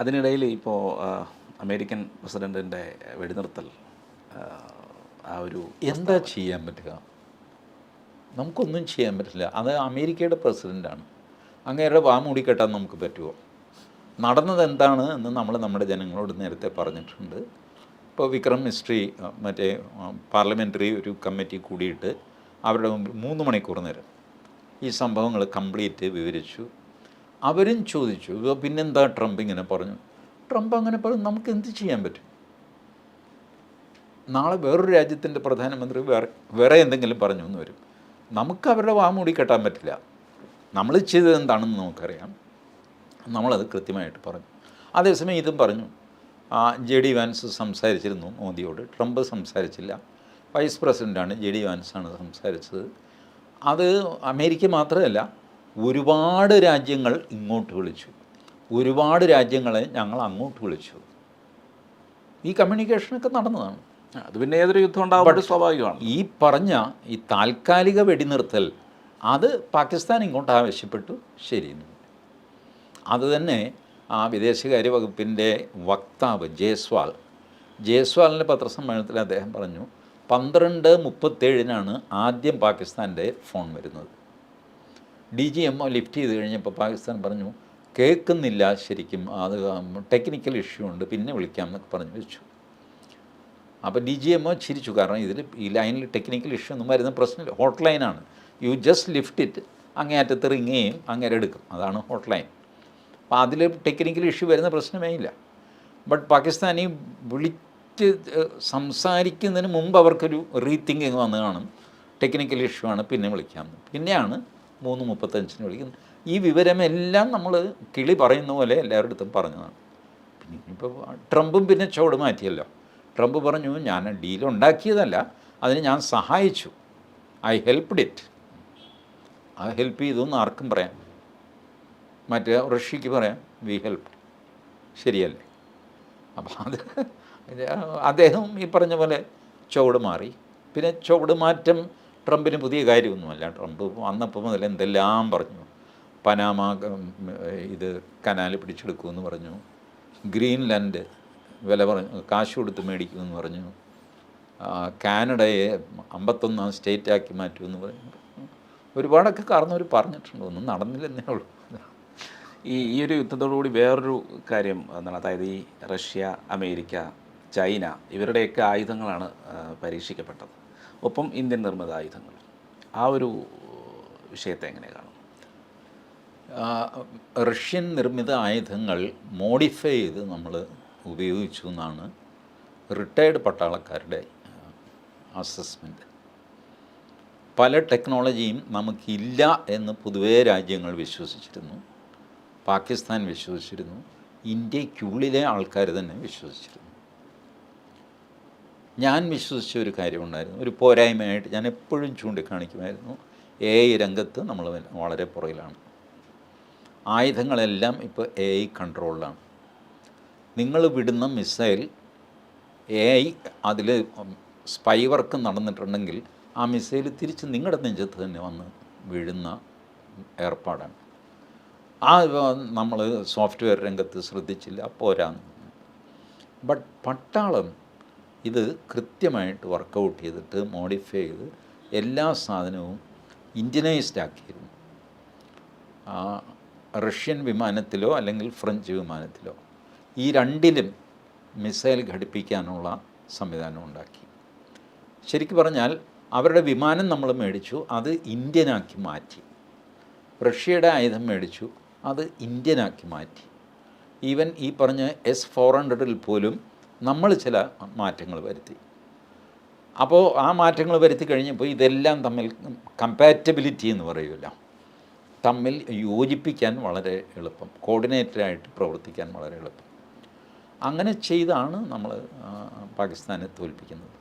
അതിനിടയിൽ ഇപ്പോൾ അമേരിക്കൻ പ്രസിഡന്റിന്റെ വെടിനിർത്തൽ ആ, ഒരു എന്താ ചെയ്യാൻ പറ്റുക? നമുക്കൊന്നും ചെയ്യാൻ പറ്റില്ല. അത് അമേരിക്കയുടെ പ്രസിഡന്റാണ് അങ്ങേരുടെ വാ മൂടിക്കെട്ടാൻ നമുക്ക് പറ്റുമോ? നടന്നത് എന്താണ് എന്ന് നമ്മൾ നമ്മുടെ ജനങ്ങളോട് നേരത്തെ പറഞ്ഞിട്ടുണ്ട്. ഇപ്പോൾ വിക്രം മിസ്ട്രി മറ്റേ പാർലമെന്ററി ഒരു കമ്മിറ്റി കൂടിയിട്ട് അവരുടെ മുമ്പിൽ മൂന്ന് മണിക്കൂർ നേരം ഈ സംഭവങ്ങൾ കംപ്ലീറ്റ് വിവരിച്ചു. അവരും ചോദിച്ചു "ഇവ പിന്നെന്താ ട്രംപ് ഇങ്ങനെ പറഞ്ഞു? ട്രംപ് അങ്ങനെ പറഞ്ഞു നമുക്ക് എന്ത് ചെയ്യാൻ പറ്റും? നാളെ വേറൊരു രാജ്യത്തിന്റെ പ്രധാനമന്ത്രി വേറെ വേറെ എന്തെങ്കിലും പറഞ്ഞു എന്ന് വരും. നമുക്ക് അവരുടെ വാമൂടി കെട്ടാൻ പറ്റില്ല. നമ്മൾ ചെയ്തത് എന്താണെന്ന് നമുക്കറിയാം. നമ്മളത് കൃത്യമായിട്ട് പറഞ്ഞു. അതേസമയം ഇതും പറഞ്ഞു. ജെ ഡി വാൻസ് സംസാരിച്ചിരുന്നു മോദിയോട്. ട്രംപ് സംസാരിച്ചില്ല. വൈസ് പ്രസിഡന്റാണ് ജെ ഡി വാൻസാണ് സംസാരിച്ചത്. അത് അമേരിക്ക മാത്രമല്ല ഒരുപാട് രാജ്യങ്ങൾ ഇങ്ങോട്ട് വിളിച്ചു. ഒരുപാട് രാജ്യങ്ങളെ ഞങ്ങൾ അങ്ങോട്ട് വിളിച്ചു. ഈ കമ്മ്യൂണിക്കേഷനൊക്കെ നടന്നതാണ്. അത് പിന്നെ ഏതൊരു യുദ്ധം ഉണ്ടാവുമ്പോൾ സ്വാഭാവികമാണ്. ഈ പറഞ്ഞ ഈ താൽക്കാലിക വെടിനിർത്തൽ അത് പാകിസ്ഥാൻ ഇങ്ങോട്ട് ആവശ്യപ്പെട്ടു. ശരി അത് തന്നെ ആ വിദേശകാര്യ വകുപ്പിന്റെ വക്താവ് ജയ്സ്വാൾ. ജയ്സ്വാളിന്റെ പത്രസമ്മേളനത്തിൽ അദ്ദേഹം പറഞ്ഞു പന്ത്രണ്ട് മുപ്പത്തേഴിനാണ് ആദ്യം പാകിസ്ഥാന്റെ ഫോൺ വരുന്നത്. D G M O lift ചെയ്ത് കഴിഞ്ഞപ്പോൾ പാകിസ്ഥാൻ പറഞ്ഞു കേൾക്കുന്നില്ല ശരിക്കും അത് ടെക്നിക്കൽ ഇഷ്യൂ ഉണ്ട് പിന്നെ വിളിക്കാം എന്നൊക്കെ പറഞ്ഞു വെച്ചു. അപ്പോൾ ഡി ജി എം ഒ ചിരിച്ചു കാരണം ഇതിൽ ഈ ലൈനിൽ ടെക്നിക്കൽ ഇഷ്യൂ ഒന്നും വരുന്ന പ്രശ്നമില്ല. ഹോട്ട് ലൈനാണ് യു ജസ്റ്റ് ലിഫ്റ്റ് ഇറ്റ് അങ്ങേ അറ്റത്ത് റിങ് ചെയ്യും എടുക്കും. അതാണ് ഹോട്ട് ലൈൻ അപ്പോൾ അതിൽ ടെക്നിക്കൽ ഇഷ്യൂ വരുന്ന പ്രശ്നമേ ഇല്ല. ബട്ട് പാകിസ്ഥാനി വിളിച്ച് സംസാരിക്കുന്നതിന് മുമ്പ് അവർക്കൊരു റീതിങ്കിങ് വന്ന് കാണും. ടെക്നിക്കൽ ഇഷ്യൂ ആണ് പിന്നെ വിളിക്കാമെന്ന് പിന്നെയാണ് മൂന്ന് മുപ്പത്തഞ്ചിന് വിളിക്കുന്നു. ഈ വിവരമെല്ലാം നമ്മൾ കിളി പറയുന്ന പോലെ എല്ലാവരുടെ അടുത്തും പറഞ്ഞതാണ്. പിന്നെ ഇപ്പോൾ ട്രംപും പിന്നെ ചോട് മാറ്റിയല്ലോ. ട്രംപ് പറഞ്ഞു ഞാൻ ഡീൽ ഉണ്ടാക്കിയതല്ല അതിന് ഞാൻ സഹായിച്ചു. ഐ ഹെൽപ്ഡ് ഇറ്റ് ആ ഹെൽപ്പ് ചെയ്തൊന്നും ആർക്കും പറയാം. മറ്റേ റഷ്യക്ക് പറയാം വി ഹെൽപ്പ് ശരിയല്ലേ? അപ്പോൾ അത് അദ്ദേഹം ഈ പറഞ്ഞ പോലെ ചുവട് മാറി. പിന്നെ ചുവട് മാറ്റം ട്രംപിന് പുതിയ കാര്യമൊന്നുമല്ല. ട്രംപ് വന്നപ്പോൾ മുതൽ എന്തെല്ലാം പറഞ്ഞു. പനാമ ഇത് കനാൽ പിടിച്ചെടുക്കുമെന്ന് പറഞ്ഞു. ഗ്രീൻലാൻഡ് വില പറഞ്ഞു കാശ് കൊടുത്ത് മേടിക്കുമെന്ന് പറഞ്ഞു. കാനഡയെ അമ്പത്തൊന്നാം സ്റ്റേറ്റാക്കി മാറ്റുമെന്ന് പറഞ്ഞു. ഒരുപാടൊക്കെ കാരണവർ പറഞ്ഞിട്ടുണ്ട്. ഒന്നും നടന്നില്ലെന്നേ ഉള്ളൂ. ഈ ഈ ഒരു യുദ്ധത്തോടുകൂടി വേറൊരു കാര്യം എന്താണ്? അതായത് ഈ റഷ്യ അമേരിക്ക ചൈന ഇവരുടെയൊക്കെ ആയുധങ്ങളാണ് പരീക്ഷിക്കപ്പെട്ടത്. ഒപ്പം ഇന്ത്യൻ നിർമ്മിത ആയുധങ്ങൾ ആ ഒരു വിഷയത്തെ എങ്ങനെ കാണും റഷ്യൻ നിർമ്മിത ആയുധങ്ങൾ മോഡിഫൈ ചെയ്ത് നമ്മൾ ഉപയോഗിച്ചു എന്നാണ് റിട്ടയർഡ് പട്ടാളക്കാരുടെ അസസ്മെന്റ് പല ടെക്നോളജിയും നമുക്കില്ല എന്ന് പൊതുവേ രാജ്യങ്ങൾ വിശ്വസിച്ചിരുന്നു. പാകിസ്ഥാൻ വിശ്വസിച്ചിരുന്നു. ഇന്ത്യക്കുള്ളിലെ ആൾക്കാർ തന്നെ വിശ്വസിച്ചിരുന്നു. ഞാൻ വിശ്വസിച്ച ഒരു കാര്യമുണ്ടായിരുന്നു ഒരു പോരായ്മയായിട്ട് ഞാൻ എപ്പോഴും ചൂണ്ടിക്കാണിക്കുമായിരുന്നു. എ ഐ രംഗത്ത് നമ്മൾ വളരെ പുറകിലാണ്. ആയുധങ്ങളെല്ലാം ഇപ്പോൾ എ ഐ കൺട്രോളിലാണ് നിങ്ങൾ വിടുന്ന മിസൈൽ എ ഐ അതിൽ സ്പൈ വർക്ക് നടന്നിട്ടുണ്ടെങ്കിൽ ആ മിസൈൽ തിരിച്ച് നിങ്ങളുടെ നെഞ്ചത്ത് തന്നെ വന്ന് വീഴുന്ന ഏർപ്പാടാണ്. ആ നമ്മൾ സോഫ്റ്റ്വെയർ രംഗത്ത് ശ്രദ്ധിച്ചില്ല പോരാ. ബട്ട് പട്ടാളം ഇത് കൃത്യമായിട്ട് വർക്കൗട്ട് ചെയ്തിട്ട് മോഡിഫൈ ചെയ്ത് എല്ലാ സാധനവും ഇന്ത്യനൈസ്ഡ് ആക്കിയിരുന്നു. ആ, റഷ്യൻ വിമാനത്തിലോ അല്ലെങ്കിൽ ഫ്രഞ്ച് വിമാനത്തിലോ ഈ രണ്ടിലും മിസൈൽ ഘടിപ്പിക്കാനുള്ള സംവിധാനം ഉണ്ടാക്കി. ശരിക്കും പറഞ്ഞാൽ അവരുടെ വിമാനം നമ്മൾ മേടിച്ചു അത് ഇന്ത്യനാക്കി മാറ്റി. റഷ്യയുടെ ആയുധം മേടിച്ചു അത് ഇന്ത്യനാക്കി മാറ്റി. ഈവൻ ഈ പറഞ്ഞ എസ് ഫോർ ഹൺഡ്രഡിൽ പോലും നമ്മൾ ചില മാറ്റങ്ങൾ വരുത്തി. അപ്പോൾ ആ മാറ്റങ്ങൾ വരുത്തി കഴിഞ്ഞപ്പോൾ ഇതെല്ലാം തമ്മിൽ കമ്പാറ്റബിലിറ്റി എന്ന് പറയുമല്ലോ. തമ്മിൽ യോജിപ്പിക്കാൻ വളരെ എളുപ്പം. കോർഡിനേറ്ററായിട്ട് പ്രവർത്തിക്കാൻ വളരെ എളുപ്പം. അങ്ങനെ ചെയ്താണ് നമ്മൾ പാകിസ്ഥാനെ തോൽപ്പിക്കുന്നത്.